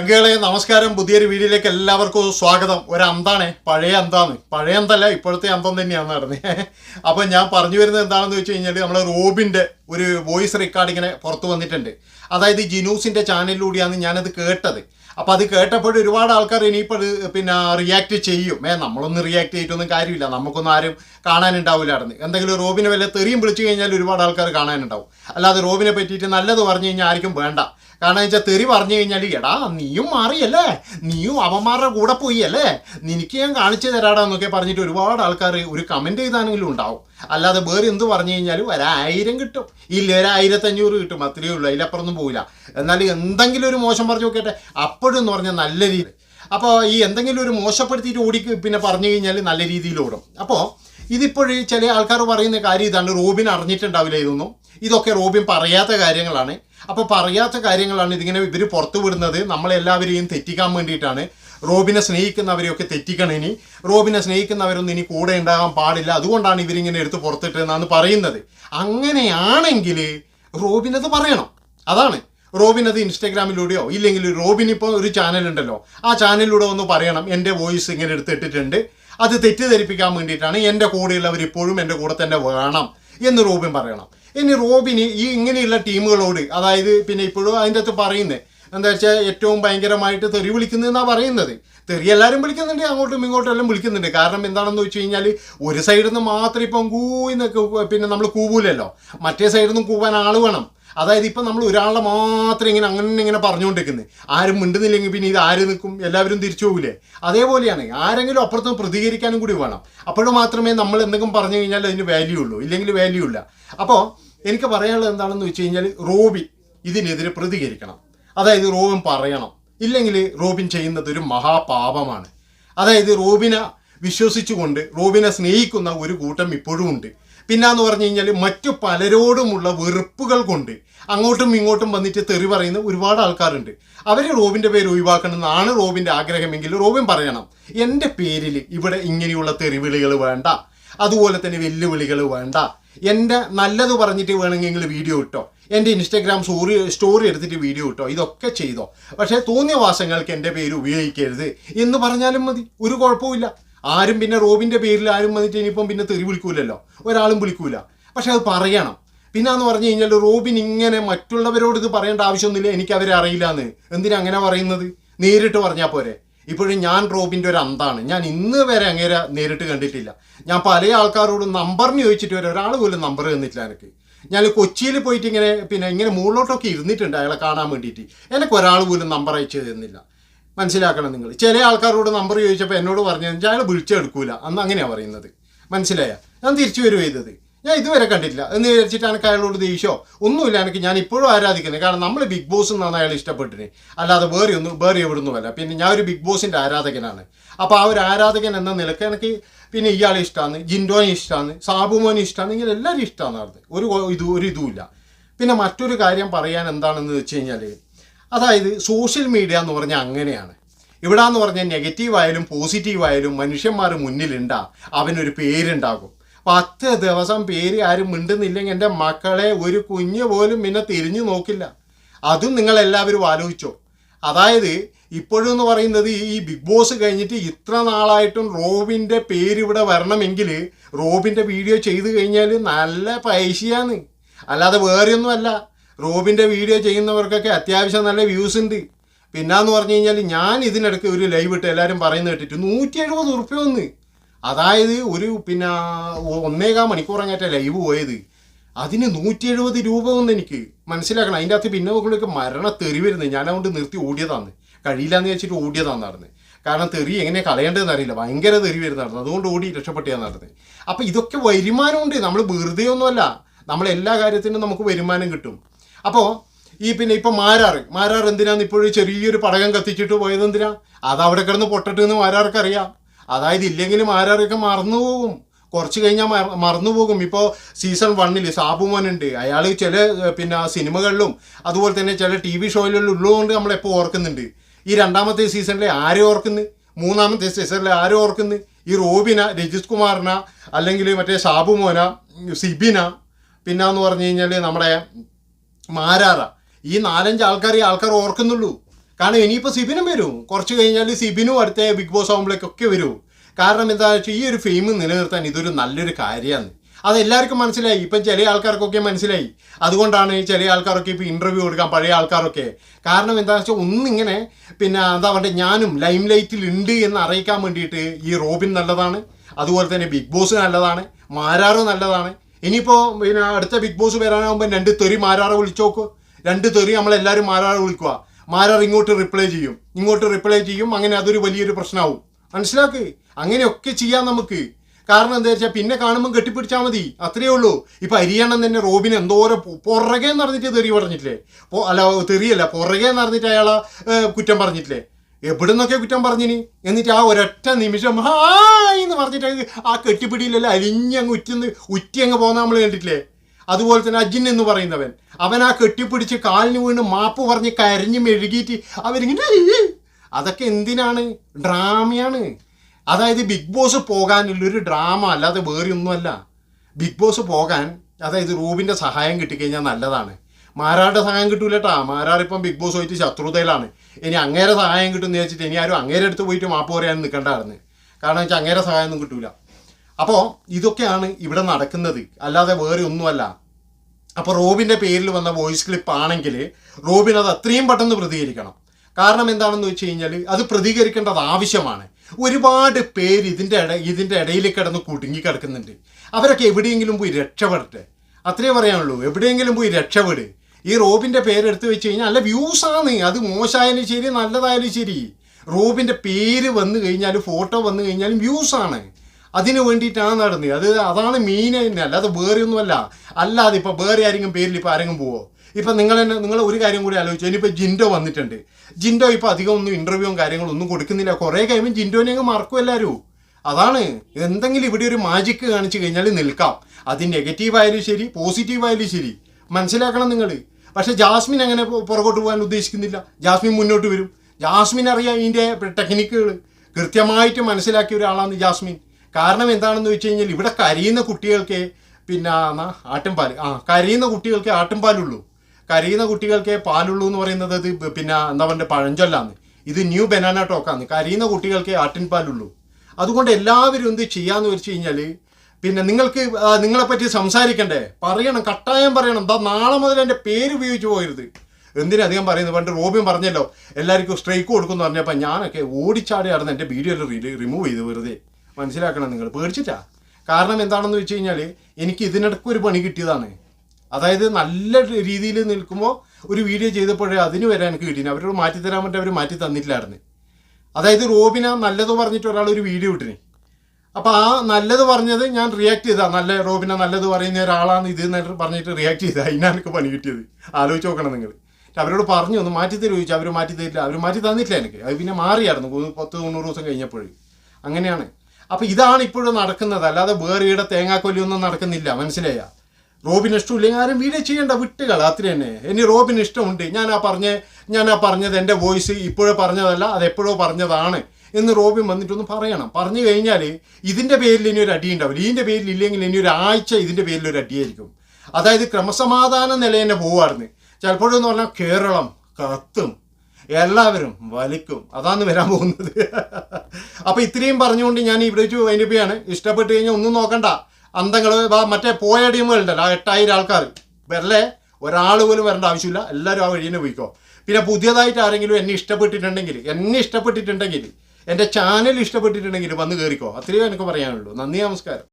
അങ്കളെ നമസ്കാരം. പുതിയൊരു വീഡിയോയിലേക്ക് എല്ലാവർക്കും സ്വാഗതം. ഒരു അന്താണ്. പഴയ അന്താണ് പഴയ അന്തല്ല ഇപ്പോഴത്തെ അന്തം തന്നെയാണ് നടന്നത് അപ്പോൾ ഞാൻ പറഞ്ഞു വരുന്നത് എന്താണെന്ന് വെച്ച് കഴിഞ്ഞാൽ നമ്മളെ റോബിന്റെ ഒരു വോയിസ് റെക്കോർഡിങ്ങിനെ പുറത്ത് വന്നിട്ടുണ്ട്. അതായത് ജിനൂസിന്റെ ചാനലിലൂടെയാണ് ഞാനത് കേട്ടത്. അപ്പോൾ അത് കേട്ടപ്പോൾ ഒരുപാട് ആൾക്കാർ ഇനിയിപ്പോൾ പിന്നെ റിയാക്ട് ചെയ്യും. ഏ നമ്മളൊന്നും റിയാക്ട് ചെയ്തിട്ടൊന്നും കാര്യമില്ല. നമുക്കൊന്നും ആരും കാണാനുണ്ടാവില്ലായിരുന്നു. എന്തെങ്കിലും റോബിനെ വല്ല തെറിയും വിളിച്ചു കഴിഞ്ഞാൽ ഒരുപാട് ആൾക്കാർ കാണാനുണ്ടാവും. അല്ലാതെ റോബിനെ പറ്റിയിട്ട് നല്ലത് പറഞ്ഞു കഴിഞ്ഞാൽ ആർക്കും വേണ്ട. കാരണം വെച്ചാൽ തെറി പറഞ്ഞു കഴിഞ്ഞാൽ എടാ നീയും മാറിയല്ലേ? നീയും അവന്മാരുടെ കൂടെ പോയി അല്ലേ നിനക്ക് ഞാൻ കാണിച്ചു തരാടാ എന്നൊക്കെ പറഞ്ഞിട്ട് ഒരുപാട് ആൾക്കാർ ഒരു കമന്റ് ചെയ്താണെങ്കിലും ഉണ്ടാവും. അല്ലാതെ വേറെ എന്ത് പറഞ്ഞു കഴിഞ്ഞാലും ഒരായിരം കിട്ടും. ഇല്ല ഒരായിരത്തഞ്ഞൂറ് കിട്ടും. അത്രയേ ഉള്ളൂ. അതിലപ്പുറമൊന്നും പോവില്ല. എന്നാൽ എന്തെങ്കിലും ഒരു മോശം പറഞ്ഞു നോക്കട്ടെ അപ്പോഴും എന്ന് പറഞ്ഞാൽ നല്ല രീതിയിൽ അപ്പോൾ ഈ എന്തെങ്കിലും ഒരു മോശപ്പെടുത്തിയിട്ട് ഓടി പിന്നെ പറഞ്ഞു കഴിഞ്ഞാൽ നല്ല രീതിയിൽ ഓടും. അപ്പോൾ ഇതിപ്പോഴും ചില ആൾക്കാർ പറയുന്ന കാര്യം ഇതാണ്. റോബിൻ അറിഞ്ഞിട്ടുണ്ടാവില്ല ഇതൊന്നും. ഇതൊക്കെ റോബിൻ പറയാത്ത കാര്യങ്ങളാണ്. അപ്പോൾ പറയാത്ത കാര്യങ്ങളാണ് ഇതിങ്ങനെ ഇവർ പുറത്തു വിടുന്നത്. നമ്മളെല്ലാവരെയും തെറ്റിക്കാൻ വേണ്ടിയിട്ടാണ്. റോബിനെ സ്നേഹിക്കുന്നവരെയൊക്കെ തെറ്റിക്കണം ഇനി. റോബിനെ സ്നേഹിക്കുന്നവരൊന്നും ഇനി കൂടെ ഉണ്ടാകാൻ പാടില്ല. അതുകൊണ്ടാണ് ഇവരിങ്ങനെ എടുത്ത് പുറത്തിട്ടെന്നാണ് പറയുന്നത്. അങ്ങനെയാണെങ്കിൽ റോബിനത് പറയണം. അതാണ്. റോബിൻ അത് ഇൻസ്റ്റാഗ്രാമിലൂടെയോ ഇല്ലെങ്കിൽ റോബിൻ ഇപ്പോൾ ഒരു ചാനലുണ്ടല്ലോ ആ ചാനലിലൂടെ ഒന്ന് പറയണം. എന്റെ വോയിസ് ഇങ്ങനെ എടുത്തിട്ടിട്ടുണ്ട് അത് തെറ്റിദ്ധരിപ്പിക്കാൻ വേണ്ടിയിട്ടാണ് എന്റെ കൂടെയുള്ളവർ ഇപ്പോഴും എന്റെ കൂടെ തന്നെ വേണം എന്ന് റോബിൻ പറയണം. ഇനി റോബിന് ഈ ഇങ്ങനെയുള്ള ടീമുകളോട് അതായത് പിന്നെ ഇപ്പോഴും അതിന്റെ അകത്ത് പറയുന്നത് എന്താ വെച്ചാൽ ഏറ്റവും ഭയങ്കരമായിട്ട് തെറി വിളിക്കുന്നതെന്നാണ് പറയുന്നത്. തെറി എല്ലാവരും വിളിക്കുന്നുണ്ട് അങ്ങോട്ടും ഇങ്ങോട്ടും എല്ലാം വിളിക്കുന്നുണ്ട്. കാരണം എന്താണെന്ന് വെച്ച് കഴിഞ്ഞാൽ ഒരു സൈഡിൽ നിന്ന് മാത്രം ഇപ്പം കൂന്നൊക്കെ പിന്നെ നമ്മൾ കൂവൂലല്ലോ. മറ്റേ സൈഡിൽ നിന്നും കൂവാൻ ആൾ വേണം. അതായത് ഇപ്പം നമ്മൾ ഒരാളെ മാത്രം ഇങ്ങനെ അങ്ങനെ ഇങ്ങനെ പറഞ്ഞുകൊണ്ടിരിക്കുന്നത് ആരും മിണ്ടുന്നില്ലെങ്കിൽ പിന്നെ ഇത് ആര് നിൽക്കും? എല്ലാവരും തിരിച്ചു പോകില്ലേ അതേപോലെയാണ് ആരെങ്കിലും അപ്പുറത്തും പ്രതികരിക്കാനും കൂടി വേണം. അപ്പോഴും മാത്രമേ നമ്മൾ എന്തെങ്കിലും പറഞ്ഞു കഴിഞ്ഞാൽ അതിന് വാല്യൂ ഉള്ളൂ. ഇല്ലെങ്കിൽ വാല്യൂ ഇല്ല. അപ്പോൾ എനിക്ക് പറയാനുള്ളത് എന്താണെന്ന് വെച്ച് കഴിഞ്ഞാൽ റോബി ഇതിനെതിരെ പ്രതികരിക്കണം. അതായത് റോബിൻ പറയണം. ഇല്ലെങ്കിൽ റോബിൻ ചെയ്യുന്നത് ഒരു മഹാപാപമാണ്. അതായത് റോബിനെ വിശ്വസിച്ചുകൊണ്ട് റോബിനെ സ്നേഹിക്കുന്ന ഒരു കൂട്ടം ഇപ്പോഴും ഉണ്ട്. പിന്നെന്ന് പറഞ്ഞു കഴിഞ്ഞാൽ മറ്റു പലരോടുമുള്ള വെറുപ്പുകൾ കൊണ്ട് അങ്ങോട്ടും ഇങ്ങോട്ടും വന്നിട്ട് തെറി പറയുന്ന ഒരുപാട് ആൾക്കാരുണ്ട്. അവർ റോബിന്റെ പേര് ഒഴിവാക്കണമെന്നാണ് റോബിന്റെ ആഗ്രഹമെങ്കിൽ റോബിൻ പറയണം. എന്റെ പേരിൽ ഇവിടെ ഇങ്ങനെയുള്ള തെറിവിളികൾ വേണ്ട. അതുപോലെ തന്നെ വെല്ലുവിളികൾ വേണ്ട. എന്റെ നല്ലത് പറഞ്ഞിട്ട് വേണമെങ്കിൽ വീഡിയോ ഇട്ടോ എന്റെ ഇൻസ്റ്റാഗ്രാം സ്റ്റോറി സ്റ്റോറി എടുത്തിട്ട് വീഡിയോ ഇട്ടോ ഇതൊക്കെ ചെയ്തോ. പക്ഷേ തോന്നിയ വാസങ്ങൾക്ക് എന്റെ പേര് ഉപയോഗിക്കരുത് എന്ന് പറഞ്ഞാലും മതി. ഒരു കുഴപ്പമില്ല ആരും പിന്നെ റോബിന്റെ പേരിൽ ആരും വന്നിട്ട് ഇനിയിപ്പം പിന്നെ തെറി വിളിക്കൂലല്ലോ. ഒരാളും വിളിക്കൂല. പക്ഷെ അത് പറയണം. പിന്നെ എന്ന് പറഞ്ഞു കഴിഞ്ഞാൽ റോബിൻ ഇങ്ങനെ മറ്റുള്ളവരോട് ഇത് പറയേണ്ട ആവശ്യമൊന്നുമില്ല എനിക്ക് അവരെ അറിയില്ല എന്ന് എന്തിനാ അങ്ങനെ പറയുന്നത്? നേരിട്ട് പറഞ്ഞാൽ പോരെ. ഇപ്പോഴും ഞാൻ റോബിന്റെ ഒരു അന്താണ്. ഞാൻ ഇന്ന് വരെ അങ്ങേരെ നേരിട്ട് കണ്ടിട്ടില്ല. ഞാൻ പല ആൾക്കാരോടും നമ്പറിന് ചോദിച്ചിട്ട് വരെ ഒരാൾ പോലും നമ്പർ തന്നിട്ടില്ല എനിക്ക്. ഞാൻ കൊച്ചിയിൽ പോയിട്ട് ഇങ്ങനെ പിന്നെ ഇങ്ങനെ മുകളിലോട്ടൊക്കെ ഇരുന്നിട്ടുണ്ട് അയാളെ കാണാൻ വേണ്ടിയിട്ട്. എനിക്ക് ഒരാൾ പോലും നമ്പർ അയച്ചു തരുന്നില്ല മനസ്സിലാക്കണം നിങ്ങൾ. ചില ആൾക്കാരോട് നമ്പർ ചോദിച്ചപ്പോൾ എന്നോട് പറഞ്ഞു അയാൾ വിളിച്ചെടുക്കൂല. അന്ന് അങ്ങനെയാണ് പറയുന്നത്. മനസ്സിലായ? ഞാൻ തിരിച്ചു വരും ചെയ്തത്. ഞാൻ ഇതുവരെ കണ്ടിട്ടില്ല. എന്ന് വിചാരിച്ചിട്ടാണ് അയാളോട് ദേഷ്യമോ? ഒന്നുമില്ല എനിക്ക്. ഞാൻ ഇപ്പോഴും ആരാധിക്കുന്നത്. കാരണം നമ്മൾ ബിഗ് ബോസ് എന്നാണ് അയാൾ ഇഷ്ടപ്പെട്ടിന്. അല്ലാതെ വേറെ ഒന്നും വേറെ എവിടുന്നുമല്ല പിന്നെ ഞാൻ ഒരു ബിഗ് ബോസിന്റെ ആരാധകനാണ്. അപ്പോൾ ആ ഒരു ആരാധകൻ എന്ന നിലയ്ക്ക് എനിക്ക് പിന്നെ ഇയാളെ ഇഷ്ടമാണ് ജിൻഡോനെ ഇഷ്ടമാണ് സാബുമോനെ ഇഷ്ടമാണ് ഇങ്ങനെ എല്ലാവരും ഇഷ്ടമാണ് അത് ഒരു ഇത് ഒരു ഇതുമില്ല. പിന്നെ മറ്റൊരു കാര്യം പറയാൻ എന്താണെന്ന് വെച്ച് കഴിഞ്ഞാൽ അതായത് സോഷ്യൽ മീഡിയ എന്ന് പറഞ്ഞാൽ അങ്ങനെയാണ്. ഇവിടെ എന്ന് പറഞ്ഞാൽ നെഗറ്റീവ് ആയാലും പോസിറ്റീവ് മനുഷ്യന്മാർ മുന്നിലുണ്ടാ അവനൊരു പേരുണ്ടാകും. പത്ത് ദിവസം പേര് ആരും മിണ്ടുന്നില്ലെങ്കിൽ എന്റെ മക്കളെ ഒരു കുഞ്ഞ് പോലും പിന്നെ തിരിഞ്ഞു നോക്കില്ല. അതും നിങ്ങളെല്ലാവരും ആലോചിച്ചോ. അതായത് ഇപ്പോഴും എന്ന് പറയുന്നത് ഈ ബിഗ് ബോസ് കഴിഞ്ഞിട്ട് ഇത്ര നാളായിട്ടും റോബിന്റെ പേര് ഇവിടെ വരണമെങ്കിൽ റോബിന്റെ വീഡിയോ ചെയ്തു കഴിഞ്ഞാൽ നല്ല പൈസയാണ്. അല്ലാതെ വേറെയൊന്നുമല്ല. റോബിന്റെ വീഡിയോ ചെയ്യുന്നവർക്കൊക്കെ അത്യാവശ്യം നല്ല വ്യൂസ് ഉണ്ട്. പിന്നാന്ന് പറഞ്ഞു കഴിഞ്ഞാൽ ഞാൻ ഇതിനിടയ്ക്ക് ഒരു ലൈവ് ഇട്ട് എല്ലാവരും പറയുന്നത് കേട്ടിട്ട് നൂറ്റി എഴുപത് ഉറുപ്പ്യ ഒന്ന് അതായത് ഒരു പിന്നെ ഒന്നേകാൽ മണിക്കൂറങ്ങാറ്റ ലൈവ് പോയത്? അതിന് നൂറ്റി എഴുപത് രൂപ ഒന്ന് എനിക്ക് മനസ്സിലാക്കണം. അതിന്റെ അകത്ത് പിന്നെ നോക്കുമ്പോഴേക്ക് മരണ തെറി വരുന്നത് ഞാൻ അതുകൊണ്ട് നിർത്തി ഓടിയതാണ്. കഴിയില്ലാന്ന് വെച്ചിട്ട് ഓടിയതാണ് നടന്നത് കാരണം തെറി എങ്ങനെ കളയേണ്ടതെന്ന് അറിയില്ല. ഭയങ്കര തെറി വരുന്നതാണ് അതുകൊണ്ട് ഓടി രക്ഷപ്പെട്ടിയാണ് നടന്നത് അപ്പം ഇതൊക്കെ വരുമാനമുണ്ട്. നമ്മൾ വെറുതെ ഒന്നുമല്ല. നമ്മൾ എല്ലാ കാര്യത്തിനും നമുക്ക് വരുമാനം കിട്ടും. അപ്പോൾ ഈ പിന്നെ ഇപ്പം മാരാറ് മാരാർ എന്തിനാന്ന് ഇപ്പോഴും ചെറിയൊരു പടകം കത്തിച്ചിട്ട് പോയത് എന്തിനാ? അത് അവിടെ കിടന്ന് പൊട്ടട്ടെന്ന് മാരാർക്കറിയാം. അതായത് ഇല്ലെങ്കിലും ആരാരൊക്കെ മറന്നു പോകും. കുറച്ച് കഴിഞ്ഞാൽ മറന്നു പോകും. ഇപ്പോൾ സീസൺ വണ്ണിൽ സാബുമോനുണ്ട് അയാൾ ചില പിന്നെ സിനിമകളിലും അതുപോലെ തന്നെ ചില ടി വി ഷോയിലും ഉള്ളതുകൊണ്ട് നമ്മളെപ്പോൾ ഓർക്കുന്നുണ്ട്. ഈ രണ്ടാമത്തെ സീസണിലെ ആരെ ഓർക്കുന്നു? മൂന്നാമത്തെ സീസണിലെ ആരെ ഓർക്കുന്നു? ഈ റോബിന രജിത് കുമാറിന അല്ലെങ്കിൽ മറ്റേ സാബുമോന സിബിന പിന്നെന്ന് പറഞ്ഞു കഴിഞ്ഞാൽ നമ്മുടെ മാരാറ. ഈ നാലഞ്ച് ആൾക്കാർ ഈ ആൾക്കാർ ഓർക്കുന്നുള്ളൂ. കാരണം ഇനിയിപ്പോൾ സിബിനും വരും. കുറച്ച് കഴിഞ്ഞാൽ സിബിനും അടുത്ത ബിഗ് ബോസ് ആകുമ്പോഴേക്കൊക്കെ വരും. കാരണം എന്താ വെച്ചാൽ ഈ ഒരു ഫെയിം നിലനിർത്താൻ ഇതൊരു നല്ലൊരു കാര്യമാണ്. അത് എല്ലാവർക്കും മനസ്സിലായി. ഇപ്പം ചില ആൾക്കാർക്കൊക്കെ മനസ്സിലായി. അതുകൊണ്ടാണ് ചില ആൾക്കാരൊക്കെ ഇപ്പോൾ ഇന്റർവ്യൂ കൊടുക്കാൻ പഴയ ആൾക്കാരൊക്കെ. കാരണം എന്താണെന്ന് വെച്ചാൽ ഒന്നിങ്ങനെ പിന്നെ എന്താ പറയുക ഞാനും ലൈം ലൈറ്റിൽ ഉണ്ട് എന്ന് അറിയിക്കാൻ വേണ്ടിയിട്ട് ഈ റോബിൻ നല്ലതാണ്. അതുപോലെ തന്നെ ബിഗ് ബോസ് നല്ലതാണ്. മാരാറ് നല്ലതാണ്. ഇനിയിപ്പോൾ പിന്നെ അടുത്ത ബിഗ് ബോസ് വരാനാകുമ്പോൾ രണ്ട് തെറി മാരാറ് വിളിച്ചു നോക്കുക രണ്ട് തെറി നമ്മളെല്ലാവരും മാരാറ് വിളിക്കുക മാരാർ ഇങ്ങോട്ട് റിപ്ലൈ ചെയ്യും. ഇങ്ങോട്ട് റിപ്ലൈ ചെയ്യും. അങ്ങനെ അതൊരു വലിയൊരു പ്രശ്നമാവും മനസ്സിലാക്ക്? അങ്ങനെയൊക്കെ ചെയ്യാം നമുക്ക്. കാരണം എന്താ വെച്ചാൽ പിന്നെ കാണുമ്പോൾ കെട്ടിപ്പിടിച്ചാൽ മതി. അത്രയേ ഉള്ളൂ. ഇപ്പം അരിയണം തന്നെ റോബിന് എന്തോരം പുറകെ നടന്നിട്ട് തെറി പറഞ്ഞിട്ടില്ലേ? അല്ല തെറിയല്ല പുറകെ നടന്നിട്ട് അയാളെ കുറ്റം പറഞ്ഞിട്ടില്ലേ? എവിടെ നിന്നൊക്കെ കുറ്റം പറഞ്ഞിനി? എന്നിട്ട് ആ ഒരൊറ്റ നിമിഷം ഹായ് എന്ന് പറഞ്ഞിട്ട് ആ കെട്ടിപ്പിടിയിലല്ല അലിഞ്ഞങ്ങ് ഉറ്റിന്ന് ഉറ്റി അങ്ങ് പോകുന്ന നമ്മൾ കണ്ടിട്ടില്ലേ? അതുപോലെ തന്നെ അജിൻ എന്ന് പറയുന്നവൻ. അവൻ ആ കെട്ടിപ്പിടിച്ച് കാലിന് വീണ് മാപ്പ് പറഞ്ഞ് കരഞ്ഞ് മെഴുകിയിട്ട് അവരിങ്ങനെ അതൊക്കെ എന്തിനാണ്? ഡ്രാമയാണ്. അതായത് ബിഗ് ബോസ് പോകാനുള്ളൊരു ഡ്രാമ അല്ലാതെ വേറെ ഒന്നുമല്ല ബിഗ് ബോസ് പോകാൻ അതായത് റൂബിന്റെ സഹായം കിട്ടിക്കഴിഞ്ഞാൽ നല്ലതാണ്. മാരാരുടെ സഹായം കിട്ടൂലട്ടാ. മാരാർ ഇപ്പം ബിഗ് ബോസ് പോയിട്ട് ശത്രുതയിലാണ്. ഇനി അങ്ങേരെ സഹായം കിട്ടുമെന്ന് വെച്ചിട്ട് ഇനി ആരും അങ്ങേരെ അടുത്ത് പോയിട്ട് മാപ്പ് പറയാൻ നിൽക്കണ്ടായിരുന്നു കാരണം വെച്ചാൽ അങ്ങേരെ സഹായം ഒന്നും കിട്ടൂല. അപ്പോൾ ഇതൊക്കെയാണ് ഇവിടെ നടക്കുന്നത്. അല്ലാതെ വേറെ ഒന്നുമല്ല. അപ്പോൾ റോബിന്റെ പേരിൽ വന്ന വോയിസ് ക്ലിപ്പ് ആണെങ്കിൽ റോബിൻ അത് അത്രയും പെട്ടെന്ന് പ്രതികരിക്കണം. കാരണം എന്താണെന്ന് വെച്ച് കഴിഞ്ഞാൽ അത് പ്രതികരിക്കേണ്ടത് ആവശ്യമാണ്. ഒരുപാട് പേര് ഇതിന്റെ ഇട ഇതിന്റെ ഇടയിൽ കിടന്ന് കുടുങ്ങി കിടക്കുന്നുണ്ട്. അവരൊക്കെ എവിടെയെങ്കിലും പോയി രക്ഷപ്പെടട്ടെ. അത്രേ പറയാനുള്ളൂ. എവിടെയെങ്കിലും പോയി രക്ഷപ്പെട്. ഈ റോബിന്റെ പേരെടുത്ത് വെച്ച് കഴിഞ്ഞാൽ നല്ല വ്യൂസാണ് അത് മോശമായാലും ശരി നല്ലതായാലും ശരി. റോബിന്റെ പേര് വന്നു കഴിഞ്ഞാൽ ഫോട്ടോ വന്നു കഴിഞ്ഞാലും വ്യൂസാണ് അതിന് വേണ്ടിയിട്ടാണ് നടന്നത്. അത് അതാണ് മെയിൻ തന്നെ അല്ലാതെ വേറെ ഒന്നുമല്ല അല്ലാതെ ഇപ്പോൾ വേറെ ആരെങ്കിലും പേരിൽ ഇപ്പോൾ ആരെങ്കിലും പോവോ? ഇപ്പം നിങ്ങൾ തന്നെ നിങ്ങൾ ഒരു കാര്യം കൂടി ആലോചിച്ചു. ഇനിയിപ്പോൾ ജിൻഡോ വന്നിട്ടുണ്ട്. ജിൻഡോ ഇപ്പോൾ അധികം ഒന്നും ഇന്റർവ്യൂവും കാര്യങ്ങളും ഒന്നും കൊടുക്കുന്നില്ല. കുറേ കഴിയുമ്പോൾ ജിൻഡോനെ അങ്ങ് മറക്കും എല്ലാവരും അതാണ്. എന്തെങ്കിലും ഇവിടെ ഒരു മാജിക്ക് കാണിച്ചു കഴിഞ്ഞാൽ നിൽക്കാം. അത് നെഗറ്റീവ് ആയാലും ശരി പോസിറ്റീവ് ആയാലും ശരി. മനസ്സിലാക്കണം നിങ്ങൾ പക്ഷെ ജാസ്മിൻ അങ്ങനെ പുറകോട്ട് പോകാൻ ഉദ്ദേശിക്കുന്നില്ല. ജാസ്മിൻ മുന്നോട്ട് വരും. ജാസ്മിൻ അറിയാം ഇതിന്റെ ടെക്നിക്കുകൾ കൃത്യമായിട്ട് മനസ്സിലാക്കിയ ഒരാളാണ് ജാസ്മിൻ. കാരണം എന്താണെന്ന് വെച്ച് കഴിഞ്ഞാൽ ഇവിടെ കരയുന്ന കുട്ടികൾക്ക് പിന്നെ ആട്ടിൻപാൽ ആ കരയുന്ന കുട്ടികൾക്ക് ആട്ടിൻപാലുള്ളൂ. കരയുന്ന കുട്ടികൾക്ക് പാലുള്ളൂ എന്ന് പറയുന്നത് അത് പിന്നെ എന്താ പറയുക പഴഞ്ചൊല്ലാന്ന്. ഇത് ന്യൂ ബനാന ടോക്കാന്ന്. കരയുന്ന കുട്ടികൾക്ക് ആട്ടിൻപാലുള്ളൂ. അതുകൊണ്ട് എല്ലാവരും എന്ത് ചെയ്യാന്ന് വെച്ച് കഴിഞ്ഞാൽ പിന്നെ നിങ്ങൾക്ക് നിങ്ങളെ പറ്റി സംസാരിക്കണ്ടേ? പറയണം കട്ടായം പറയണം. എന്താ നാളെ മുതൽ എന്റെ പേര് ഉപയോഗിച്ച് പോയരുത് എന്തിനാ അധികം പറയുന്നത്? പണ്ട് റോബിൻ പറഞ്ഞല്ലോ എല്ലാവർക്കും സ്ട്രൈക്ക് കൊടുക്കുമെന്ന് പറഞ്ഞപ്പോൾ ഞാനൊക്കെ ഓടിച്ചാടിയായിരുന്നു എന്റെ വീഡിയോ റിമൂവ് ചെയ്ത് വെറുതെ. മനസ്സിലാക്കണം നിങ്ങൾ. പേടിച്ചിട്ടാ. കാരണം എന്താണെന്ന് വെച്ച് കഴിഞ്ഞാൽ എനിക്ക് ഇതിനിടയ്ക്ക് ഒരു പണി കിട്ടിയതാണ്. അതായത് നല്ല രീതിയിൽ നിൽക്കുമ്പോൾ ഒരു വീഡിയോ ചെയ്തപ്പോഴേ അതിന് വരെ എനിക്ക് കിട്ടിയില്ല. അവരോട് മാറ്റി തരാൻ പറ്റി അവർ മാറ്റി തന്നിട്ടില്ലായിരുന്നു. അതായത് റോബിന നല്ലത് പറഞ്ഞിട്ട് ഒരാൾ ഒരു വീഡിയോ ഇട്ടിന്. അപ്പോൾ ആ നല്ലത് പറഞ്ഞത് ഞാൻ റിയാക്ട് ചെയ്താ. നല്ല റോബിന നല്ലത് പറയുന്ന ഒരാളാണ് ഇത് എന്നിട്ട് പറഞ്ഞിട്ട് റിയാക്ട് ചെയ്താ. അതിനാണ് എനിക്ക് പണി കിട്ടിയത്. ആലോചിച്ച് നോക്കണം നിങ്ങൾ അവരോട് പറഞ്ഞു ഒന്ന് മാറ്റി തരുമോ ചോദിച്ചു അവർ മാറ്റി തരില്ല. അവർ മാറ്റി തന്നിട്ടില്ല എനിക്ക്. അത് പിന്നെ മാറിയായിരുന്നു. പത്ത് തൊണ്ണൂറ് ദിവസം കഴിഞ്ഞപ്പോഴേ. അങ്ങനെയാണ്. അപ്പോൾ ഇതാണ് ഇപ്പോഴും നടക്കുന്നത്. അല്ലാതെ വേറെ തേങ്ങാക്കൊല്ലി തേങ്ങാക്കൊല്ലിയൊന്നും നടക്കുന്നില്ല. മനസ്സിലായ? റോബിന് ഇഷ്ടമില്ലെങ്കിൽ ആരും വീഡിയോ ചെയ്യേണ്ട വിട്ടുകൾ അത്ര തന്നെ. ഇനി റോബിന് ഇഷ്ടമുണ്ട്. ഞാൻ ആ പറഞ്ഞ ഞാൻ ആ പറഞ്ഞത് എന്റെ വോയിസ് ഇപ്പോഴേ പറഞ്ഞതല്ല അത് എപ്പോഴോ പറഞ്ഞതാണ് എന്ന് റോബിൻ വന്നിട്ടൊന്ന് പറയണം. പറഞ്ഞു കഴിഞ്ഞാൽ ഇതിന്റെ പേരിൽ ഇനി ഒരു അടി ഉണ്ടാവില്ല. ഇതിന്റെ പേരിൽ ഇല്ലെങ്കിൽ ഇനി ഒരു ആഴ്ച ഇതിന്റെ പേരിൽ ഒരു അടിയായിരിക്കും. അതായത് ക്രമസമാധാന നില തന്നെ പോവായിരുന്നു ചിലപ്പോഴെന്ന് പറഞ്ഞാൽ കേരളം കത്തും. എല്ലാവരും വലിക്കും. അതാണ് വരാൻ പോകുന്നത്. അപ്പോൾ ഇത്രയും പറഞ്ഞുകൊണ്ട് ഞാൻ ഇവിടെ വെച്ച് വൈൻഡപ്പിയാണ് ഇഷ്ടപ്പെട്ട് കഴിഞ്ഞാൽ ഒന്നും നോക്കണ്ട. അന്തങ്ങൾ മറ്റേ പോയ ടീമുകളുണ്ടല്ലോ ആ എട്ടായിരം ആൾക്കാർ വരല്ലേ? ഒരാൾ പോലും വരേണ്ട ആവശ്യമില്ല. എല്ലാവരും ആ വഴി പോയിക്കോ. പിന്നെ പുതിയതായിട്ട് ആരെങ്കിലും എന്നെ ഇഷ്ടപ്പെട്ടിട്ടുണ്ടെങ്കിൽ എന്നെ ഇഷ്ടപ്പെട്ടിട്ടുണ്ടെങ്കിൽ എന്റെ ചാനൽ ഇഷ്ടപ്പെട്ടിട്ടുണ്ടെങ്കിൽ വന്ന് കയറിക്കോ അത്രയും എനിക്ക് പറയാനുള്ളൂ. നന്ദി നമസ്കാരം.